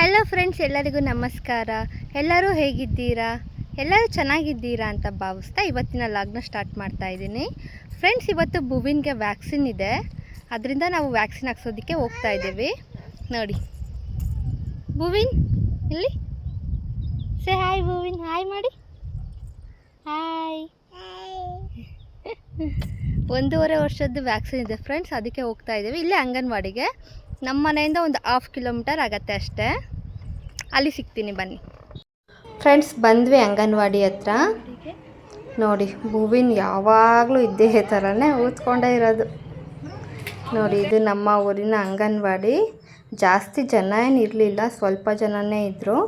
Hello friends ಎಲ್ಲರಿಗೂ ನಮಸ್ಕಾರ. ಎಲ್ಲರೂ ಹೇಗಿದ್ದೀರಾ? ಎಲ್ಲರೂ ಚೆನ್ನಾಗಿದ್ದೀರಾ ಅಂತ ಭಾವಿಸ್ತಾ ಇವತ್ತಿನ ಲಾಗ್ನ ಸ್ಟಾರ್ಟ್ ಮಾಡ್ತಾ ಇದ್ದೀನಿ. ಫ್ರೆಂಡ್ಸ್ ಇವತ್ತು ಬುವಿನ್ಗೆ ವ್ಯಾಕ್ಸಿನ್ ಇದೆ. ಅದರಿಂದ ನಾವು ವ್ಯಾಕ್ಸಿನ್ ಹಾಕ್ಸೋದಕ್ಕೆ ಹೋಗ್ತಾ ಇದ್ದೀವಿ. ನೋಡಿ. ಬುವಿನ್ ಇಲ್ಲಿ. ಸೇ ಹಾಯ್ ಬುವಿನ್ ಹಾಯ್ ಮಾಡಿ. ಹಾಯ್ ಒಂದೂವರೆ ವರ್ಷದ್ದು ವ್ಯಾಕ್ಸಿನ್ ಇದೆ ಫ್ರೆಂಡ್ಸ್ ಅದಕ್ಕೆ ಹೋಗ್ತಾ ಇದ್ದೀವಿ. ಇಲ್ಲೇ ಅಂಗನವಾಡಿಗೆ. ನಮ್ಮ ಮನೆಯಿಂದ ಒಂದು ಹಾಫ್ ಕಿಲೋಮೀಟರ್ ಆಗತ್ತೆ ಅಷ್ಟೇ. ಅಲ್ಲಿ ಸಿಗ್ತೀನಿ, ಬನ್ನಿ. ಫ್ರೆಂಡ್ಸ್ ಬಂದ್ವಿ ಅಂಗನವಾಡಿ ಹತ್ರ. ನೋಡಿ, ಹೂವಿನ ಯಾವಾಗಲೂ ಇದ್ದೇ ಥರನೇ ಊದ್ಕೊಂಡೇ ಇರೋದು. ನೋಡಿ, ಇದು ನಮ್ಮ ಊರಿನ ಅಂಗನವಾಡಿ. ಜಾಸ್ತಿ ಜನ ಏನು ಇರಲಿಲ್ಲ, ಸ್ವಲ್ಪ ಜನನೇ ಇದ್ದರು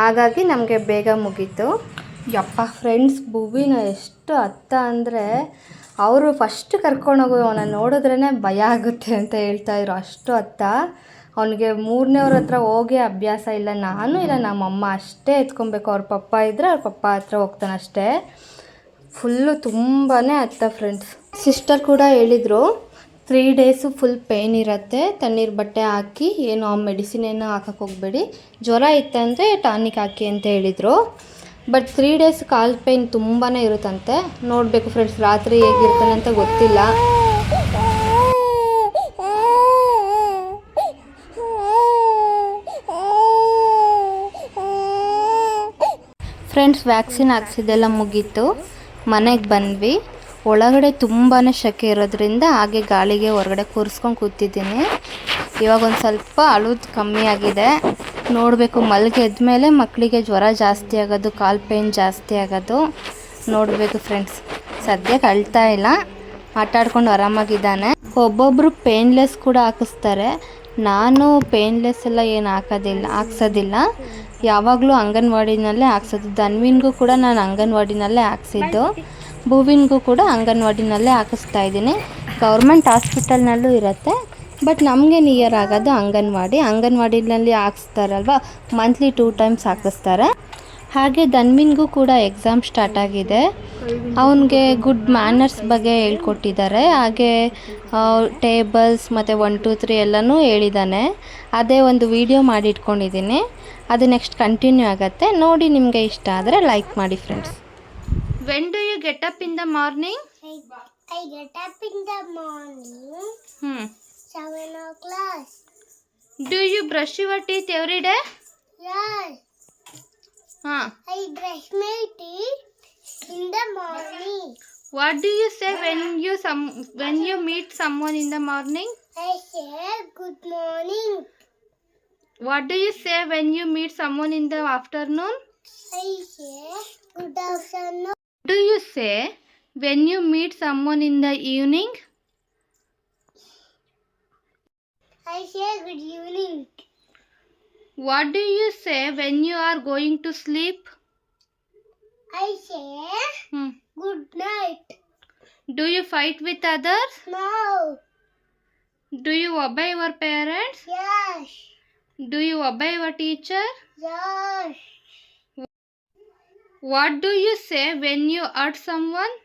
ಹಾಗಾಗಿ ನಮಗೆ ಬೇಗ ಮುಗೀತು. ಯಪ್ಪ ಫ್ರೆಂಡ್ಸ್ ಭೂವಿನ ಎಷ್ಟು ಅತ್ತ ಅಂದರೆ ಅವರು ಫಸ್ಟ್ ಕರ್ಕೊಂಡೋಗೋ ಅವನ ನೋಡಿದ್ರೇ ಭಯ ಆಗುತ್ತೆ ಅಂತ ಹೇಳ್ತಾ ಇದ್ರು. ಅಷ್ಟು ಅತ್ತ. ಅವನಿಗೆ ಮೂರನೇವ್ರ ಹತ್ರ ಹೋಗಿ ಅಭ್ಯಾಸ ಇಲ್ಲ. ನಾನು ಇಲ್ಲ ನಮ್ಮಮ್ಮ ಅಷ್ಟೇ ಎತ್ಕೊಬೇಕು. ಅವ್ರ ಪಪ್ಪ ಇದ್ದರೆ ಅವ್ರ ಪಪ್ಪ ಹತ್ರ ಹೋಗ್ತಾನೆ ಅಷ್ಟೇ. ಫುಲ್ಲು ತುಂಬಾ ಅತ್ತ ಫ್ರೆಂಡ್ಸ್ ಸಿಸ್ಟರ್ ಕೂಡ ಹೇಳಿದರು ತ್ರೀ ಡೇಸು ಫುಲ್ ಪೇಯ್ನ್ ಇರುತ್ತೆ. ತಣ್ಣೀರು ಬಟ್ಟೆ ಹಾಕಿ, ಏನು ಆ ಮೆಡಿಸಿನ್ ಏನು ಹಾಕಕ್ಕೆ ಹೋಗಬೇಡಿ. ಜ್ವರ ಇತ್ತಂದರೆ ಟಾನಿಕ್ ಹಾಕಿ ಅಂತ ಹೇಳಿದರು. ಬಟ್ ತ್ರೀ ಡೇಸ್ ಕಾಲ್ ಪೇಯ್ನ್ ತುಂಬಾ ಇರುತ್ತಂತೆ. ನೋಡಬೇಕು ಫ್ರೆಂಡ್ಸ್ ರಾತ್ರಿ ಹೇಗಿರ್ತಾನೆ ಅಂತ ಗೊತ್ತಿಲ್ಲ. ಫ್ರೆಂಡ್ಸ್ ವ್ಯಾಕ್ಸಿನ್ ಹಾಕ್ಸಿದ್ದೆಲ್ಲ ಮುಗೀತು. ಮನೆಗೆ ಬಂದ್ವಿ. ಒಳಗಡೆ ತುಂಬಾ ಶೆಕೆ ಇರೋದ್ರಿಂದ ಹಾಗೆ ಗಾಳಿಗೆ ಹೊರಗಡೆ ಕೂರಿಸ್ಕೊಂಡು ಕೂತಿದ್ದೀನಿ. ಇವಾಗ ಒಂದು ಸ್ವಲ್ಪ ಅಳುದು ಕಮ್ಮಿ ಆಗಿದೆ. ನೋಡಬೇಕು. ಮಲ್ಗೆ ಎದ್ಮೇಲೆ ಮಕ್ಕಳಿಗೆ ಜ್ವರ ಜಾಸ್ತಿ ಆಗೋದು, ಕಾಲು ಪೇಯ್ನ್ ಜಾಸ್ತಿ ಆಗೋದು ನೋಡಬೇಕು ಫ್ರೆಂಡ್ಸ್. ಸದ್ಯಕ್ಕೆ ಅಳ್ತಾ ಇಲ್ಲ. ಆಟಾಡ್ಕೊಂಡು ಆರಾಮಾಗಿದ್ದಾನೆ. ಒಬ್ಬೊಬ್ಬರು ಪೇನ್ಲೆಸ್ ಕೂಡ ಹಾಕಿಸ್ತಾರೆ. ನಾನು ಪೇನ್ಲೆಸ್ ಎಲ್ಲ ಏನು ಹಾಕೋದಿಲ್ಲ, ಹಾಕ್ಸೋದಿಲ್ಲ. ಯಾವಾಗಲೂ ಅಂಗನವಾಡಿನಲ್ಲೇ ಹಾಕ್ಸೋದು. ಧನ್ವಿನ್ಗೂ ಕೂಡ ನಾನು ಅಂಗನವಾಡಿನಲ್ಲೇ ಹಾಕ್ಸಿದ್ದು. ಭೂವಿನ್ಗೂ ಕೂಡ ಅಂಗನವಾಡಿನಲ್ಲೇ ಹಾಕಿಸ್ತಾ ಇದ್ದೀನಿ. ಗೌರ್ಮೆಂಟ್ ಹಾಸ್ಪಿಟಲ್ನಲ್ಲೂ ಇರುತ್ತೆ. ಬಟ್ ನಮಗೆ ನಿಯರ್ ಆಗೋದು ಅಂಗನವಾಡಿ. ಅಂಗನವಾಡಿನಲ್ಲಿ ಹಾಕ್ಸ್ತಾರಲ್ವ? ಮಂತ್ಲಿ ಟೂ ಟೈಮ್ಸ್ ಹಾಕಿಸ್ತಾರೆ. ಹಾಗೆ ಧನ್ವಿನ್ಗೂ ಕೂಡ ಎಕ್ಸಾಮ್ ಸ್ಟಾರ್ಟ್ ಆಗಿದೆ. ಅವನಿಗೆ ಗುಡ್ ಮ್ಯಾನರ್ಸ್ ಬಗ್ಗೆ ಹೇಳ್ಕೊಟ್ಟಿದ್ದಾರೆ. ಹಾಗೆ ಟೇಬಲ್ಸ್ ಮತ್ತು ಒನ್ ಟೂ ತ್ರೀ ಎಲ್ಲನೂ ಹೇಳಿದ್ದಾನೆ ಅದೇ ಒಂದು ವಿಡಿಯೋ ಮಾಡಿ ಇಟ್ಕೊಂಡಿದ್ದೀನಿ ಅದು ನೆಕ್ಸ್ಟ್ ಕಂಟಿನ್ಯೂ ಆಗುತ್ತೆ. ನೋಡಿ ನಿಮಗೆ ಇಷ್ಟ ಆದರೆ ಲೈಕ್ ಮಾಡಿ friends when do you get up in the morning I, get get up in the morning, ಹ್ಞೂ seven o'clock. Do you brush your teeth every day? Yes. Huh. I brush my teeth in the morning. What do you say when you some when you meet someone in the morning? I say good morning. What do you say when you meet someone in the afternoon? I say good afternoon. What do you say when you meet someone in the evening? I say good evening. What do you say when you are going to sleep? I say hmm. good night. Do you fight with others? No. Do you obey your parents? Yes. Do you obey your teacher? Yes. What do you say when you hurt someone?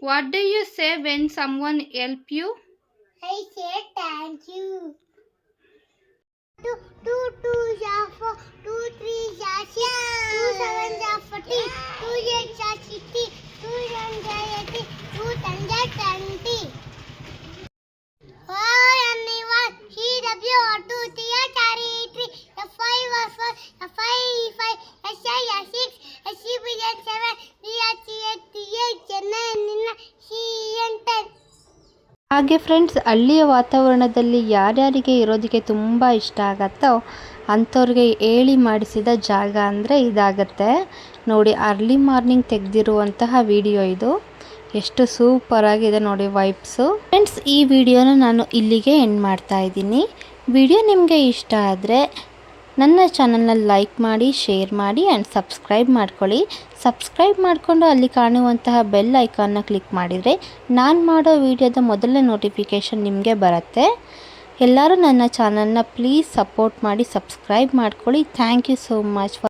What do you say when someone help you? I say thank you. ಹಾಗೆ friends ಹಳ್ಳಿಯ ವಾತಾವರಣದಲ್ಲಿ ಯಾರ್ಯಾರಿಗೆ ಇರೋದಕ್ಕೆ ತುಂಬ ಇಷ್ಟ ಆಗತ್ತೋ ಅಂಥವ್ರಿಗೆ ಹೇಳಿ ಮಾಡಿಸಿದ ಜಾಗ ಅಂದರೆ ಇದಾಗತ್ತೆ. ನೋಡಿ ಅರ್ಲಿ ಮಾರ್ನಿಂಗ್ ತೆಗೆದಿರುವಂತಹ ವಿಡಿಯೋ ಇದು. ಎಷ್ಟು ಸೂಪರಾಗಿದೆ ನೋಡಿ ವೈಬ್ಸು ಫ್ರೆಂಡ್ಸ್ ಈ ವಿಡಿಯೋನ ನಾನು ಇಲ್ಲಿಗೆ ಎಂಡ್ ಮಾಡ್ತಾ ಇದ್ದೀನಿ. ವಿಡಿಯೋ ನಿಮಗೆ ಇಷ್ಟ ಆದರೆ ನನ್ನ ಚಾನಲ್ನ ಲೈಕ್ ಮಾಡಿ ಶೇರ್ ಮಾಡಿ ಆ್ಯಂಡ್ ಸಬ್ಸ್ಕ್ರೈಬ್ ಮಾಡ್ಕೊಳ್ಳಿ. ಸಬ್ಸ್ಕ್ರೈಬ್ ಮಾಡಿಕೊಂಡು ಅಲ್ಲಿ ಕಾಣುವಂತಹ ಬೆಲ್ ಐಕಾನ್ನ ಕ್ಲಿಕ್ ಮಾಡಿದರೆ ನಾನು ಮಾಡೋ ವಿಡಿಯೋದ ಮೊದಲನೇ ನೋಟಿಫಿಕೇಷನ್ ನಿಮಗೆ ಬರುತ್ತೆ. ಎಲ್ಲರೂ ನನ್ನ ಚಾನಲ್ನ ಪ್ಲೀಸ್ ಸಪೋರ್ಟ್ ಮಾಡಿ ಸಬ್ಸ್ಕ್ರೈಬ್ ಮಾಡ್ಕೊಳ್ಳಿ. Thank you so much